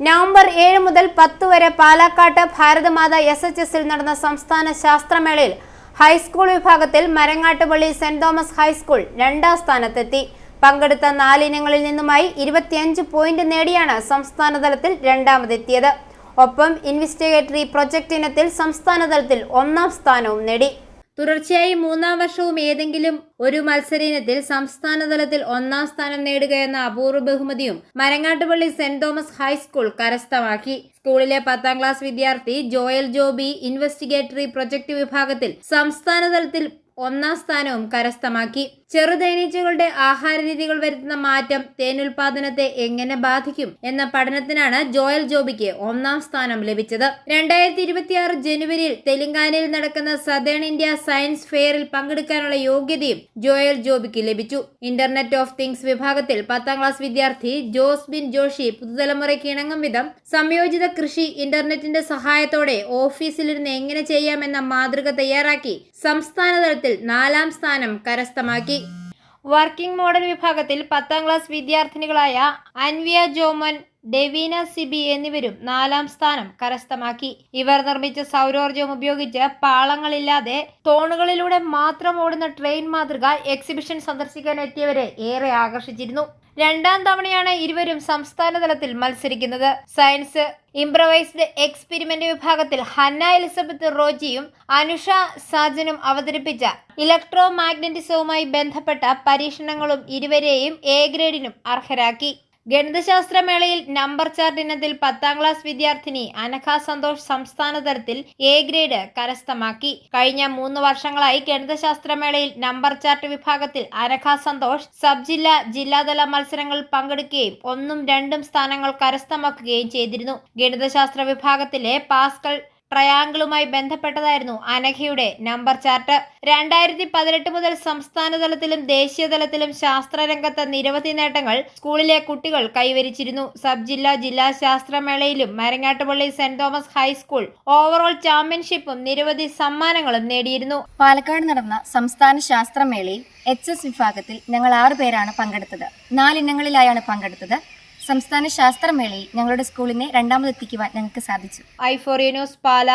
November ഏഴ് മുതൽ പത്ത് വരെ പാലക്കാട്ട് ഭാരതമാത എസ് എച്ച് എസിൽ നടന്ന സംസ്ഥാന ശാസ്ത്രമേളയിൽ ഹൈസ്കൂൾ വിഭാഗത്തിൽ മരങ്ങാട്ടുപള്ളി സെന്റ് തോമസ് ഹൈസ്കൂൾ രണ്ടാം സ്ഥാനത്തെത്തി. പങ്കെടുത്ത നാലിനങ്ങളിൽ നിന്നുമായി ഇരുപത്തിയഞ്ച് പോയിന്റ് നേടിയാണ് സംസ്ഥാനതലത്തിൽ രണ്ടാമതെത്തിയത്. ഒപ്പം ഇൻവെസ്റ്റിഗേറ്ററി പ്രൊജക്ട് ഇനത്തിൽ സംസ്ഥാനതലത്തിൽ ഒന്നാം സ്ഥാനവും നേടി. തുടർച്ചയായി മൂന്നാം വർഷവും ഏതെങ്കിലും ഒരു മത്സര ഇനത്തിൽ സംസ്ഥാനതലത്തിൽ ഒന്നാം സ്ഥാനം നേടുക എന്ന അപൂർവ ബഹുമതിയും മരങ്ങാട്ടുപള്ളി സെന്റ് തോമസ് ഹൈസ്കൂൾ കരസ്ഥമാക്കി. സ്കൂളിലെ പത്താം ക്ലാസ് വിദ്യാർത്ഥി ജോയൽ ജോബി ഇൻവെസ്റ്റിഗേറ്ററി പ്രൊജക്ട് വിഭാഗത്തിൽ സംസ്ഥാനതലത്തിൽ ഒന്നാം സ്ഥാനവും കരസ്ഥമാക്കി. ചെറുതേനീച്ചകളുടെ ആഹാര രീതികൾ വരുത്തുന്ന മാറ്റം തേനുൽപാദനത്തെ എങ്ങനെ ബാധിക്കും എന്ന പഠനത്തിനാണ് ജോയൽ ജോബിക്ക് ഒന്നാം സ്ഥാനം ലഭിച്ചത്. രണ്ടായിരത്തി ഇരുപത്തിയാറ് ജനുവരിയിൽ തെലങ്കാനയിൽ നടക്കുന്ന സദേൺ ഇന്ത്യ സയൻസ് ഫെയറിൽ പങ്കെടുക്കാനുള്ള യോഗ്യതയും ജോയൽ ജോബിക്ക് ലഭിച്ചു. ഇന്റർനെറ്റ് ഓഫ് തിങ്സ് വിഭാഗത്തിൽ പത്താം ക്ലാസ് വിദ്യാർത്ഥി ജോസ്ബിൻ ജോഷി പുതുതലമുറയ്ക്ക് ഇണങ്ങും വിധം സംയോജിത കൃഷി ഇന്റർനെറ്റിന്റെ സഹായത്തോടെ ഓഫീസിലിരുന്ന് എങ്ങനെ ചെയ്യാമെന്ന മാതൃക തയ്യാറാക്കി സംസ്ഥാന തലത്തിൽ നാലാം സ്ഥാനം കരസ്ഥമാക്കി. വർക്കിംഗ് മോഡൽ വിഭാഗത്തിൽ പത്താം ക്ലാസ് വിദ്യാർത്ഥിനികളായ അൻവിയ ജോമൻ ഡെവീന സിബി എന്നിവരും നാലാം സ്ഥാനം കരസ്ഥമാക്കി. ഇവർ നിർമ്മിച്ച സൗരോർജം ഉപയോഗിച്ച് പാളങ്ങളില്ലാതെ തോണുകളിലൂടെ മാത്രം ഓടുന്ന ട്രെയിൻ മാതൃക എക്സിബിഷൻ സന്ദർശിക്കാൻ എത്തിയവരെ ഏറെ ആകർഷിച്ചിരുന്നു. രണ്ടാം തവണയാണ് ഇരുവരും സംസ്ഥാന തലത്തിൽ മത്സരിക്കുന്നത്. സയൻസ് ഇംപ്രവൈസ്ഡ് എക്സ്പെരിമെന്റ് വിഭാഗത്തിൽ ഹന്ന എലിസബത്ത് റോജിയും അനുഷ സാജനും അവതരിപ്പിച്ച ഇലക്ട്രോ മാഗ്നറ്റിസവുമായി ബന്ധപ്പെട്ട പരീക്ഷണങ്ങളും ഇരുവരെയും എ ഗ്രേഡിനും അർഹരാക്കി. ഗണിതശാസ്ത്രമേളയിൽ നമ്പർ ചാർട്ട് ഇനത്തിൽ പത്താം ക്ലാസ് വിദ്യാർത്ഥിനി അനഘ സന്തോഷ് സംസ്ഥാന തലത്തിൽ എ ഗ്രേഡ് കരസ്ഥമാക്കി. കഴിഞ്ഞ മൂന്ന് വർഷങ്ങളായി ഗണിതശാസ്ത്രമേളയിൽ നമ്പർ ചാർട്ട് വിഭാഗത്തിൽ അനഘ സന്തോഷ് സബ് ജില്ലാ ജില്ലാതല മത്സരങ്ങളിൽ പങ്കെടുക്കുകയും ഒന്നും രണ്ടും സ്ഥാനങ്ങൾ കരസ്ഥമാക്കുകയും ചെയ്തിരുന്നു. ഗണിതശാസ്ത്ര വിഭാഗത്തിലെ പാസ്കൽ ട്രയാങ്കിളുമായി ബന്ധപ്പെട്ടതായിരുന്നു അനഘയുടെ നമ്പർ ചാർട്ട്. രണ്ടായിരത്തി പതിനെട്ട് മുതൽ സംസ്ഥാന തലത്തിലും ദേശീയ തലത്തിലും ശാസ്ത്രരംഗത്ത് നിരവധി നേട്ടങ്ങൾ സ്കൂളിലെ കുട്ടികൾ കൈവരിച്ചിരുന്നു. സബ് ജില്ലാ ജില്ലാ ശാസ്ത്രമേളയിലും Marangattupally Saint Thomas high school overall ചാമ്പ്യൻഷിപ്പും നിരവധി സമ്മാനങ്ങളും നേടിയിരുന്നു. പാലക്കാട് നടന്ന സംസ്ഥാന ശാസ്ത്രമേളയിൽ എച്ച് എസ് വിഭാഗത്തിൽ ഞങ്ങൾ ആറു പേരാണ് പങ്കെടുത്തത്. നാലിനങ്ങളിലായാണ് പങ്കെടുത്തത്. സംസ്ഥാന ശാസ്ത്രമേളയിൽ ഞങ്ങളുടെ സ്കൂളിനെ രണ്ടാമതെത്തിക്കുവാൻ ഞങ്ങൾക്ക് സാധിച്ചു. ഐ ഫോറിയനോസ് പാല.